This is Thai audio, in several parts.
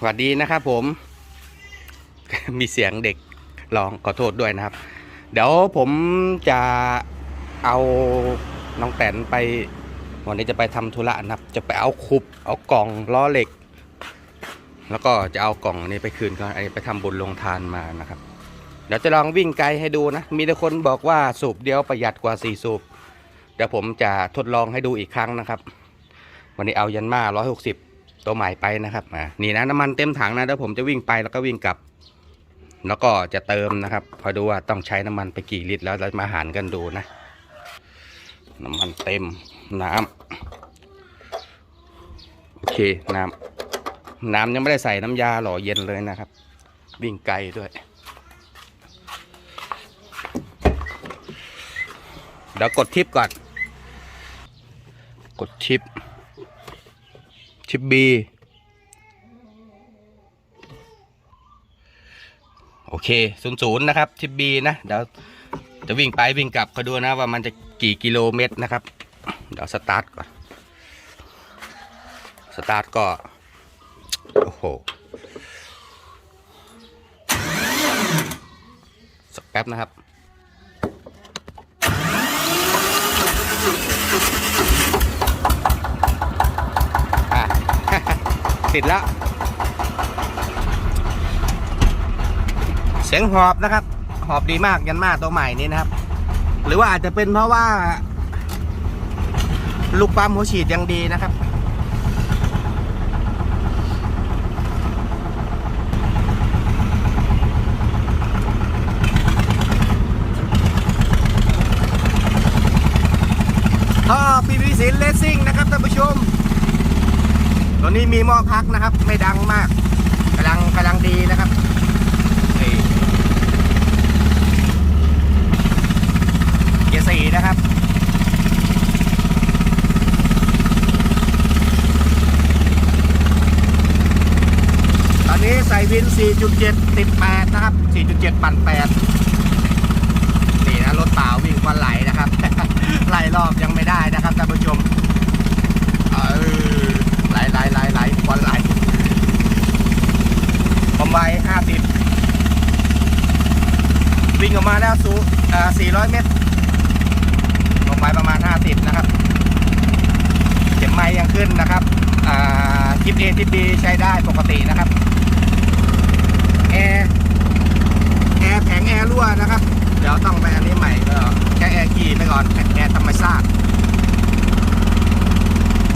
สวัสดีนะครับผม มีเสียงเด็กร้องขอโทษด้วยนะครับ เดี๋ยวผมจะเอาน้องแตนไป วันนี้จะไปทำธุระนะครับ จะไปเอาคุบเอากล่องล้อเหล็ก แล้วก็จะเอากล่องนี้ไปคืนเขาอันนี้ไปทำบุญลงทานมานะครับ เดี๋ยวจะลองวิ่งไกลให้ดูนะ มีแต่คนบอกว่าสูบเดียวประหยัดกว่าสี่สูบเดี๋ยวผมจะทดลองให้ดูอีกครั้งนะครับ วันนี้เอายันมา160 ตัวใหม่ไปนะครับอ่านี่นะน้ำมันเต็มถังนะเดี๋ยวผมจะวิ่งไปแล้วก็วิ่งกลับ แล้วก็จะเติมนะครับคอยดูว่าต้องใช้น้ำมันไปกี่ลิตรแล้วเรามาหารกันดูนะ น้ำมันเต็มน้ำโอเคน้ำน้ำยังไม่ได้ใส่น้ำยาหล่อเย็นเลยนะครับ วิ่งไกลด้วยเดี๋ยวกดทิปก่อน กดชิป ชิป B โอเคศูนย์ศูนย์นะครับชิป B นะเดี๋ยวจะวิ่งไปวิ่งกลับก็ดูนะว่ามันจะกี่กิโลเมตรนะครับ เดี๋ยวสตาร์ทก่อน สตาร์ทก็ โอ้โห สักแป๊บนะครับ อะ ติดแล้ว เสียงหอบนะครับ หอบดีมากยันมาตัวใหม่นี้นะครับ หรือว่าอาจจะเป็นเพราะว่า ลูกปั๊มหัวฉีดยังดีนะครับท่อพีพีสินเลสซิ่งนะครับท่านผู้ชม ตัวนี้มีหม้อพักนะครับ ไม่ดังมากกำลังกำลังดีนะครับนี่เกียร์สี่นะครับตอนนี้ใส่วิน 4.7 ติด 8 นะครับ 4.7 ปั่น 8 นี่นะ รถเปล่าวิ่งควันไหลนะครับ ไล่รอบยังไม่ได้นะครับท่านผู้ชมเออ ไหลไหลไหลไหลควันไหลความไว50วิ่งออกมาแล้วสูอ่า400เมตรความไวประมาณ50นะครับเข็มไม้ยังขึ้นนะครับทิป A ทิป B ใช้ได้ปกตินะครับแอร์แอร์แผงแอร์รั่วนะครับ เดี๋ยวต้องไปอันนี้ใหม่ก็แค่แอร์ขี่ไปก่อนแอร์ธรรมชาติ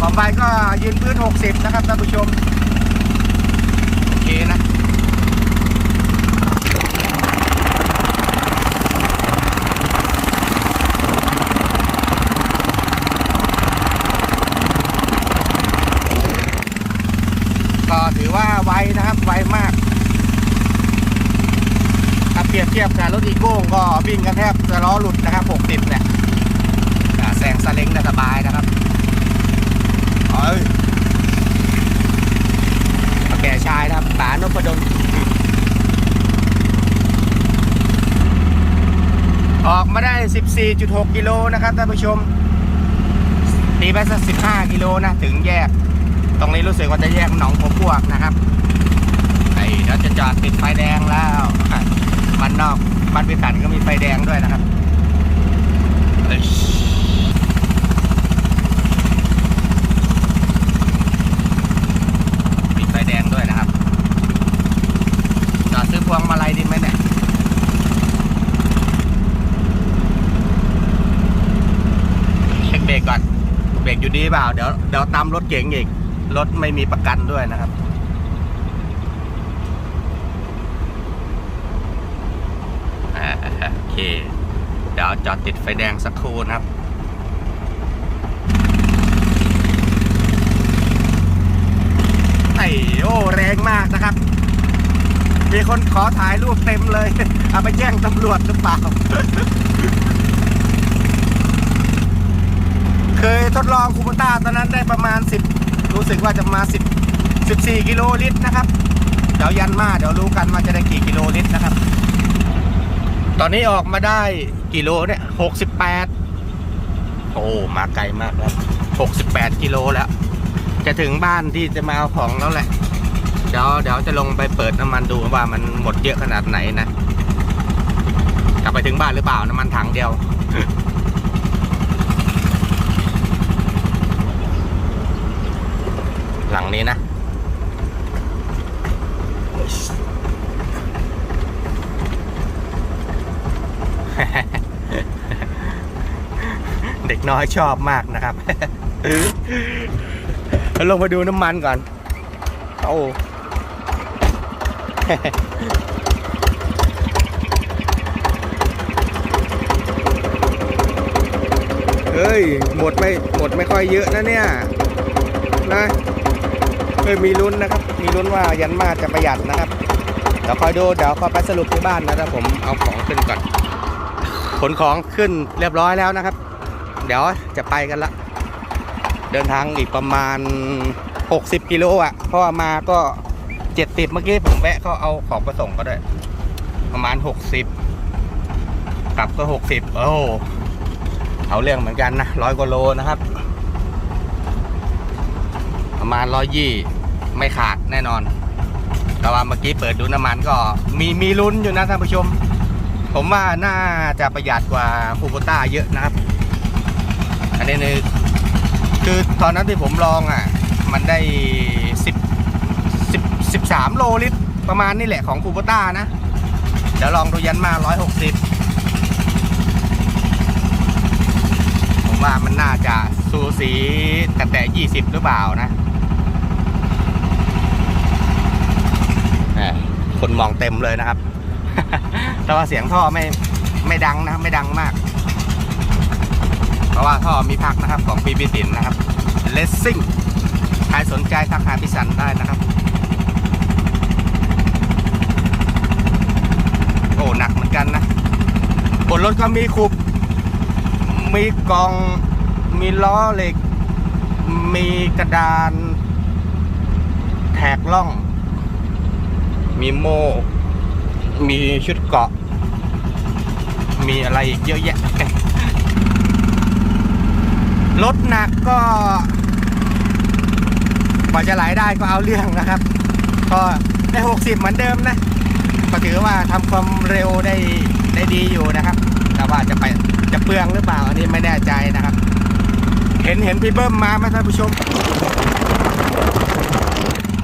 ความไวก็ยืนพื้น 60 นะครับท่านผู้ชม โอเคนะก็ถือว่าไวนะครับ ไวมาก ถ้าเปรียบเทียบกับรถอีโก้ก็วิ่งกันแทบจะล้อหลุดนะครับ 60 เนี่ยแซงสเล้งได้สบายนะครับ เอ้ยแก่ชายนะครับป๋านพดลออกมาได้ 14.6 กิโลนะครับท่านผู้ชม ตีไปสัก 15 กิโลนะ ถึงแยก ตรงนี้รู้สึกว่าจะแยกหนองหัวพวกนะครับ ไอ้เราจะจอดติดไฟแดงแล้ว มันนอก บ้านพิขันก็มีไฟแดงด้วยนะครับเอ้ยมีไฟ แดงด้วยนะครับจอดซื้อพวงมาลัยดีไหมเนี่ยเช็คเบรกก่อนเบรกอยู่ดีเปล่าเดี๋ยวเดี๋ยวตามรถเก๋งอีกรถไม่มีประกันด้วยนะครับอ่าโอเค เดี๋ยวจอดติดไฟแดงสักครู่นะครับ ไอ้โอ้แรงมากนะครับ มีคนขอถ่ายรูปเต็มเลย เอาไปแจ้งตำรวจหรือเปล่า เคยทดลองคูปต้าตอนนั้นได้ประมาณ 10 รู้สึกว่าจะมา 10 14 กิโลลิตรนะครับ เดี๋ยวยันมาเดี๋ยวรู้กันว่าจะได้กี่กิโลลิตรนะครับ ตอนนี้ออกมาได้กิโลเนี่ย 68 โอ้ มาไกลมากแล้ว 68 กิโลแล้ว จะถึงบ้านที่จะมาเอาของแล้วแหละ เดี๋ยวเดี๋ยวจะลงไปเปิดน้ำมันดูว่ามันหมดเยอะขนาดไหนนะ กลับไปถึงบ้านหรือเปล่าน้ำมันถังเดียวหลังนี้นะ เด็กน้อยชอบมากนะครับแล้วลงไปดูน้ำมันก่อน โอ้ เฮ้ย หมดไม่หมดไม่ค่อยเยอะนะเนี่ย นะเฮ้ยมีลุ้นนะครับ มีลุ้นว่ายันมาจะประหยัดนะครับ เดี๋ยวคอยดู เดี๋ยวคอยไปสรุปที่บ้านนะครับผมเอาของขึ้นก่อน ขนของขึ้นเรียบร้อยแล้วนะครับ เดี๋ยวจะไปกันละ เดินทางอีกประมาณ 60 กิโลอะ เพราะว่ามาก็ 70เมื่อกี้ผมแวะเขาเอาของมาส่งก็ได้ ประมาณ60กลับก็60โอ้เอาเรื่องเหมือนกันนะร้อยกว่าโลนะครับ ประมาณร้อยยี่ไม่ขาดแน่นอน แต่ว่าเมื่อกี้เปิดดูน้ำมันก็ มีมีลุ้นอยู่นะท่านผู้ชม ผมว่าน่าจะประหยัดกว่าคูโบต้าเยอะนะครับ อันนี้นี่คือตอนนั้นที่ผมลองอะ มันได้สิบ สิบสามโลลิตร ประมาณนี่แหละของคูโบต้านะ เดี๋ยวลองดูยันมาร้อยหกสิบผมว่ามันน่าจะสูสีแต่แต่ยี่สิบหรือเปล่านะคนมองเต็มเลยนะครับ แต่ว่าเสียงท่อไม่ไม่ดังนะไม่ดังมาก เพราะว่าท่อมีพักนะครับของปีบิสินนะครับเลสซิ่งใครสนใจทักหาพิสันได้นะครับ โอ้หนักเหมือนกันนะ นรถก็มีคุบ มีกล่อง มีล้อเหล็ก มีกระดานแทกล่อง มีโม่ มีชุดเกาะ มีอะไรอีกเยอะแยะ รถหนักก็กว่าจะไหลได้ก็เอาเรื่องนะครับ ก็ได้ 60 เหมือนเดิมนะ ก็ถือว่าทำความเร็วได้ได้ดีอยู่นะครับ แต่ว่าจะไปจะเปลืองหรือเปล่าอันนี้ไม่แน่ใจนะครับ เห็นเห็นพี่เบิ้มมาไหมท่านผู้ชม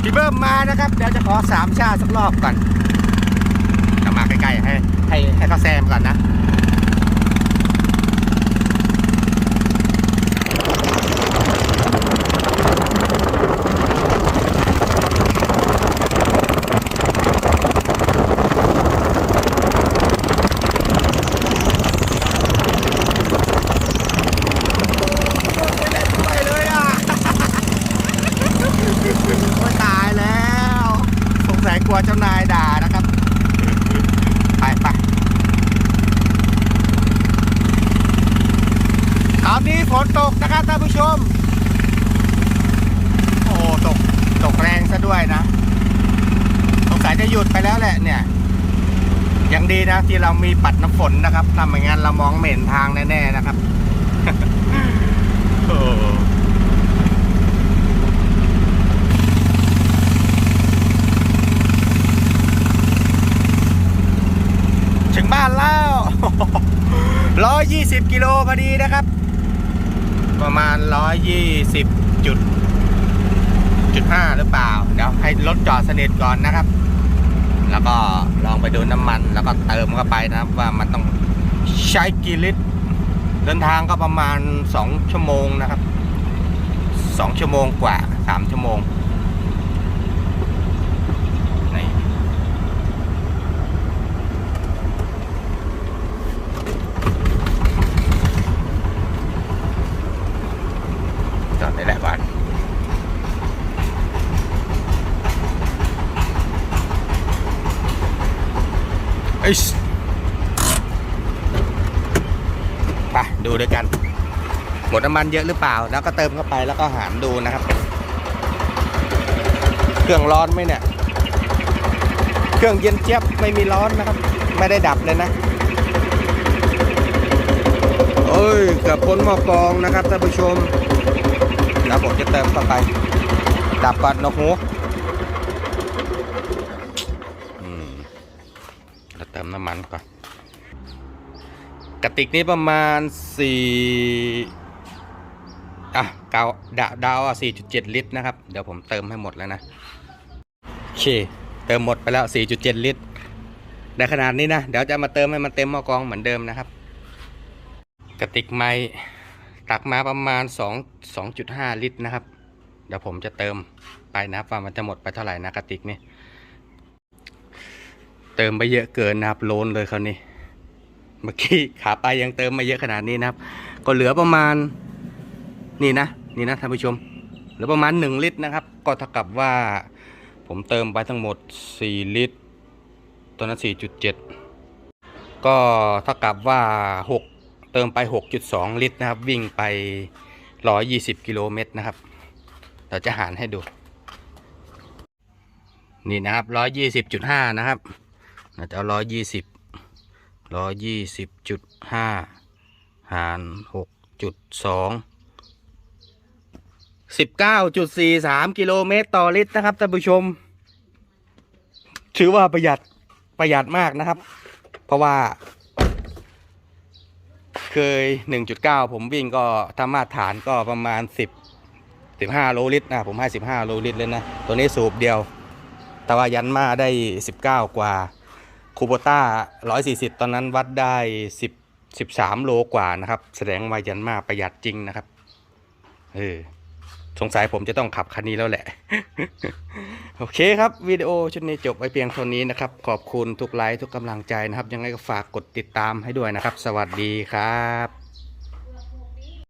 พี่เบิ้มมานะครับเดี๋ยวจะขอสามชาสักรอบก่อนจะมาใกล้ๆให้ให้ให้เขาแซมก่อนนะ ไปเลยอะ โอ้ยตายแล้ว สงสัยกลั วเจ้านายด่านะครับ ไปไปตอนนี้ฝนตกนะครับท่านผู้ชม โอ้ตกตกแรงซะด้วยนะสงสัยจะหยุดไปแล้วแหละเนี่ยยังดีนะที่เรามีปัดน้ำฝนนะครับถ้าไม่งั้นเรามองเห็นทางแน่ๆนะครับโอ้ 120 กิโลพอดีนะครับ ประมาณ 120จุดจุดห้าหรือเปล่า เดี๋ยวให้รถจอดสนิทก่อนนะครับ แล้วก็ลองไปดูน้ำมัน แล้วก็เติมเข้าไปนะครับ ว่ามันต้องใช้กี่ลิตร เดินทางก็ประมาณ 2 ชั่วโมงนะครับ 2 ชั่วโมงกว่า 3 ชั่วโมง ด้วยกัน หมดน้ำมันเยอะหรือเปล่า แล้วก็เติมเข้าไปแล้วก็หารดูนะครับ เครื่องร้อนไหมเนี่ย เครื่องเย็นเจี๊ยบไม่มีร้อนนะครับ ไม่ได้ดับเลยนะเอ้ยกับพ้นหม้อกองนะครับท่านผู้ชมแล้วผมจะเติมเข้าไป ดับก่อนนกหูเราเติมน้ำมันก่อน กระติกนี้ประมาณสี่อะเกาดาดาวอะสี่จุดเจ็ดลิตรนะครับ เดี๋ยวผมเติมให้หมดแล้วนะโอเค เติมหมดไปแล้ว4.7ลิตรในขนาดนี้นะ เดี๋ยวจะมาเติมให้มันเต็มหม้อกรองเหมือนเดิมนะครับ กระติกไม้ตักมาประมาณ2 2.5ลิตรนะครับ เดี๋ยวผมจะเติมไปนะครับว่ามันจะหมดไปเท่าไหร่นะกระติกนี่เติมไปเยอะเกินนะครับโลนเลยคราวนี้ มื่อกี้ขาไปยังเติมมาเยอะขนาดนี้นะครับ ก็เหลือประมาณนี่นะนี่นะท่านผู้ชมเหลือประมาณ 1 ลิตรนะครับ ก็เท่ากับว่าผมเติมไปทั้งหมด 4 ลิตรตอนนั้น4.7 ก็เท่ากับว่า 6 เติมไป 6.2 ลิตรนะครับ วิ่งไป 120 กิโลเมตรนะครับ เราจะหารให้ดู นี่นะครับ 120.5 นะครับเราจะเอา120 120.5หาร6.2 19.43กิโลเมตรต่อลิตรนะครับท่านผู้ชม ถือว่าประหยัดประหยัดมากนะครับ เพราะว่า เคย1.9ผมวิ่งก็ถ้ามาตรฐานก็ประมาณ10 15โลลิตรนะผมให้15โลลิตรเลยนะ ตัวนี้สูบเดียว แต่ว่ายันมาได้19กว่า คูโบต้า140 ตอนนั้นวัดได้ 10 13 โลกว่านะครับ แสดงว่ายันมาประหยัดจริงนะครับเออสงสัยผมจะต้องขับคันนี้แล้วแหละ โอเคครับ วิดีโอชุดนี้จบไปเพียงเท่านี้นะครับ ขอบคุณทุกไลค์ทุกกำลังใจนะครับ ยังไงก็ฝากกดติดตามให้ด้วยนะครับ สวัสดีครับ